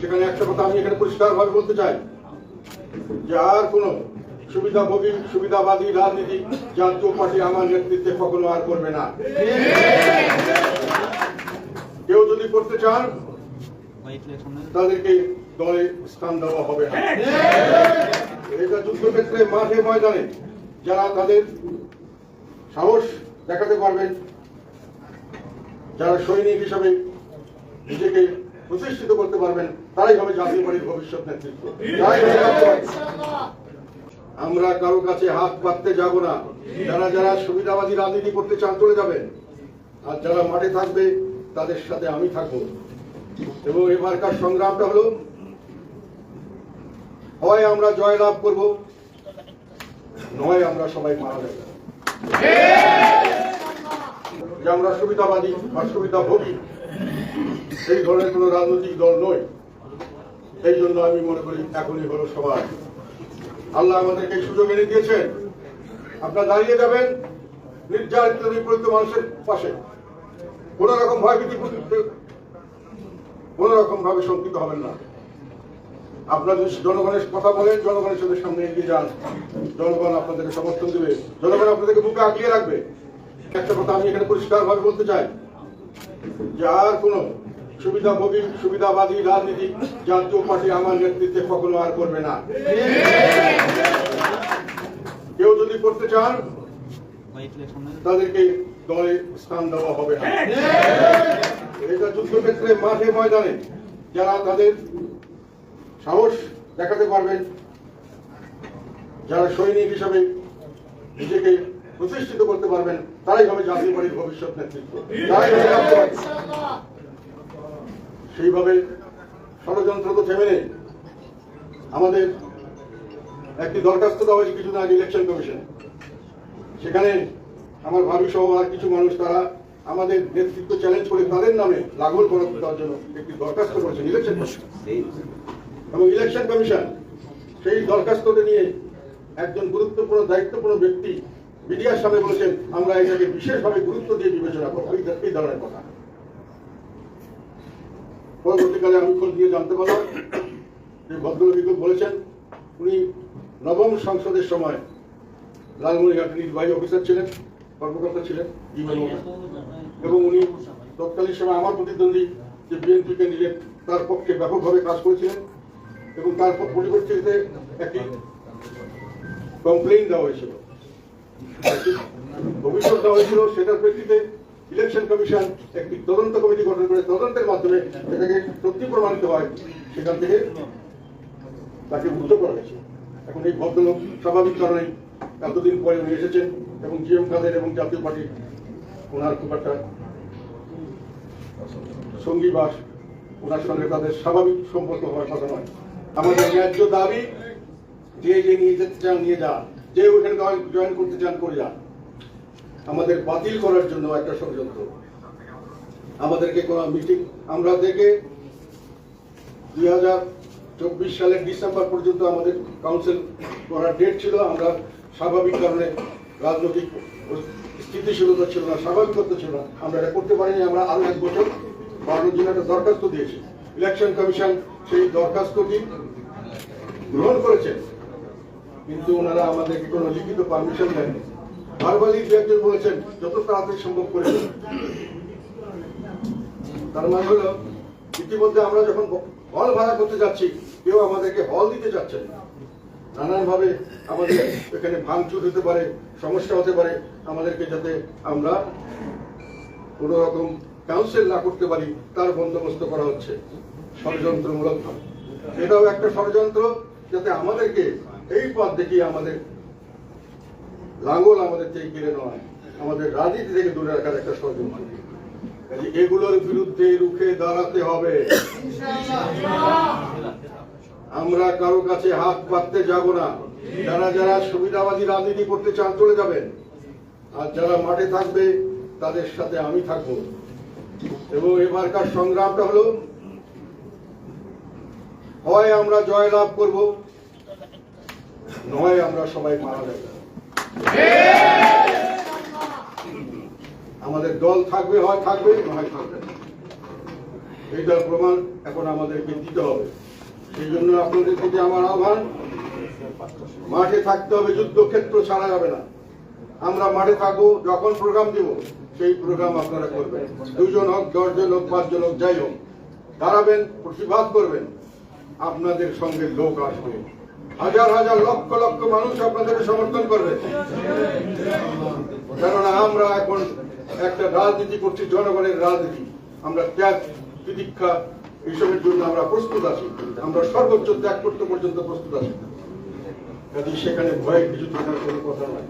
সেখানে একটা কথা আমি এখানে পরিষ্কারভাবে বলতে চাই যে আর কোনো সুবিধাভোগী, সুবিধাবাদী রাজনীতি জাতীয় পার্টি আমার নেতৃত্বে কখনো আর করবে না। কেউ যদি করতে চান, তাদেরকে দলে স্থান দেওয়া হবে না। এটা যুদ্ধক্ষেত্রে মাঠে ময়দানে যারা তাদের সাহস দেখাতে পারবেন, যারা সৈনিক হিসাবে নিজেকে প্রতিষ্ঠিত করতে পারবেন তারাই হবে জাতীয় পার্টির ভবিষ্যৎ নেতৃত্ব। আমরা কারও কাছে হাত পাততে যাব না। যারা যারা সুবিধাবাদী রাজনীতি করতে চান চলে যাবেন। আর যারা মাঠে থাকবে তাদের সাথে আমি থাকব। এবং এবারকার সংগ্রামটা হলো হয় আমরা জয় লাভ করব নয় আমরা সবাই মারা যাব। যে আমরা সুবিধাবাদী বা সুবিধাভোগী এই ধরনের কোনো রাজনৈতিক দল নয়। এই জন্য আমি মনে করি এখনই হলো সবার। আল্লাহ আমাদেরকে সুযোগ এনে দিয়েছেন। আপনারা দাঁড়িয়ে যাবেন নির্যাতিত, নিপীড়িত মানুষের পাশে। কোন রকম ভয়ভীতি কোন রকম ভাবে শঙ্কিত হবেন না। আপনারা যদি জনগণের কথা বলেন, জনগণের সাথে সামনে এগিয়ে যান। জনগণ আপনাদেরকে সমর্থন দেবে। জনগণ আপনাদেরকে বুকে আগিয়ে রাখবে। একটা কথা আমি এখানে পরিষ্কারভাবে বলতে চাই যে আর কোনো সুবিধাভোগী সুবিধাবাদী রাজনীতি জাতীয় পার্টি আমার নেতৃত্বে কখনো আর করবে না। কেউ যদি করতে চান, তাদেরকে দলে স্থান দেওয়া হবে এটা যুদ্ধক্ষেত্রে মাঠে ময়দানে যারা তাদের সাহস দেখাতে পারবেন, যারা সৈনিক হিসাবে নিজেকে প্রতিষ্ঠিত করতে পারবেন, তারাই হবে জাতীয় পার্টির ভবিষ্যৎ নেতৃত্ব। সেইভাবে ষড়যন্ত্র তো থেমে নেই। আমাদের একটি দরখাস্ত দেওয়া হয়েছে কিছুদিন আগে ইলেকশন কমিশন সেখানে আমার ভাবি সহ আর কিছু মানুষ তারা আমাদের নেতৃত্ব চ্যালেঞ্জ করে তাদের নামে লাগল করা দেওয়ার জন্য একটি দরখাস্ত করেছেন ইলেকশন কমিশন এবং ইলেকশন কমিশন সেই দরখাস্তটা নিয়ে একজন গুরুত্বপূর্ণ, দায়িত্বপূর্ণ ব্যক্তি মিডিয়ার সামনে বলেছেন, আমরা এটাকে বিশেষভাবে গুরুত্ব দিয়ে বিবেচনা করব। এই ধরনের কথা। পরবর্তীকালে আমি খোঁজ নিয়ে জানতে পারলাম যে ভদ্রলোক বলেছেন, উনি নবম সংসদের সময় লালমনিরহাটের নির্বাহী অফিসার ছিলেন, কর্মকর্তা ছিলেন এবং উনি তৎকালীন সময় আমার প্রতিদ্বন্দ্বী যে বিএনপি ক্যান্ডিডেট তার পক্ষে ব্যাপকভাবে কাজ করেছিলেন এবং তার পরিপ্রেক্ষিতে একটি কমপ্লেইন দেওয়া হয়েছিল। অভিযোগ দেওয়া হয়েছিল, সেটার প্রেক্ষিতে ইলেকশন কমিশন একটি তদন্ত কমিটি গঠন করে তদন্তের মাধ্যমে সেটাকে সত্যি প্রমাণিত হয়, সেখান থেকে তাকে মুক্ত করা হয়েছে। এখন এই ভদ্রলোক স্বাভাবিক কারণেই এতদিন পরে উনি এসেছেন এবং জিএম কাদের এবং জাতীয় পার্টি, ওনার খুব একটা সঙ্গী বাস ওনার সঙ্গে তাদের স্বাভাবিক সম্পর্ক হওয়ার কথা নয়। আমাদের ন্যায্য দাবি, যে যে নিয়ে যেতে চান, নিয়ে যান। যে ওখানে জয়েন করতে চান, করে যান। আমাদের বাতিল করার জন্য একটা ষড়যন্ত্র। আমাদেরকে কোনো মিটিং আমরা থেকে দুই হাজার চব্বিশ সালের ডিসেম্বর পর্যন্ত আমাদের কাউন্সিল করার ডেট ছিল। আমরা স্বাভাবিক কারণে রাজনৈতিক স্থিতিশীলতা ছিল না, স্বাভাবিকত্ব ছিল না। আমরা এটা করতে পারিনি। আমরা আরও এক বছর বারোর জন্য একটা দরখাস্ত দিয়েছি। ইলেকশন কমিশন সেই দরখাস্তটি গ্রহণ করেছেন কিন্তু ওনারা আমাদেরকে কোনো লিখিত পারমিশন দেননি। ভার্বালি দু একজন বলেছেন, যত তাড়াতাড়ি সম্ভব করে তার মানে হলো, ইতিমধ্যে আমরা যখন হল ভাড়া করতে যাচ্ছি, কেউ আমাদেরকে হল দিতে চাচ্ছেন না। নানান আমাদের এখানে ভাঙচুর হতে পারে, সমস্যা হতে পারে। আমাদেরকে যাতে আমরা কোন রকম কাউন্সিল না করতে পারি, তার বন্দোবস্ত করা হচ্ছে ষড়যন্ত্রমূলক এটাও একটা ষড়যন্ত্র, যাতে আমাদেরকে এই পথ দেখিয়ে আমাদের লাঙ্গল আমাদের থেকে কেড়ে নয়, আমাদের রাজনীতি থেকে দূরে রাখার একটা ষড়যন্ত্র এগুলোর বিরুদ্ধে রুখে দাঁড়াতে হবে। আমরা কারও কাছে হাত পাততে যাব না। যারা যারা সুবিধাবাদী রাজনীতি করতে চান, চলে যাবেন। আর যারা মাঠে থাকবে, তাদের সাথে আমি থাকব। এবং এবারকার সংগ্রামটা হলো, হয় আমরা জয় লাভ করব, নয় আমরা সবাই মারা যাব। আমাদের দল থাকবে, হয় থাকবে নয় থাকবে। এইটার প্রমাণ এখন আমাদেরকে দিতে হবে। সেই জন্য আপনাদের থেকে আমার আহ্বান, মাঠে থাকতে হবে, যুদ্ধক্ষেত্র ছাড়া যাবে না। আমরা মাঠে থাকব, যখন প্রোগ্রাম দিব, সেই প্রোগ্রাম আপনারা করবেন। দুজন হোক, দশজন হোক, পাঁচজন হোক, যাই হোক, দাঁড়াবেন, প্রতিবাদ করবেন, আপনাদের সঙ্গে লোক আসবে। হাজার হাজার লক্ষ লক্ষ মানুষ আপনাদেরকে সমর্থন করবে। কেননা আমরা এখন একটা রাজনীতি করছি, জনগণের রাজনীতি। আমরা ত্যাগ প্রতীক্ষা এইসবের জন্য আমরা প্রস্তুত আছি। আমরা সর্বোচ্চ ত্যাগ করতে পর্যন্ত প্রস্তুত আছি। কাজে সেখানে ভয়ের কিছু থাকার কোনো কথা নয়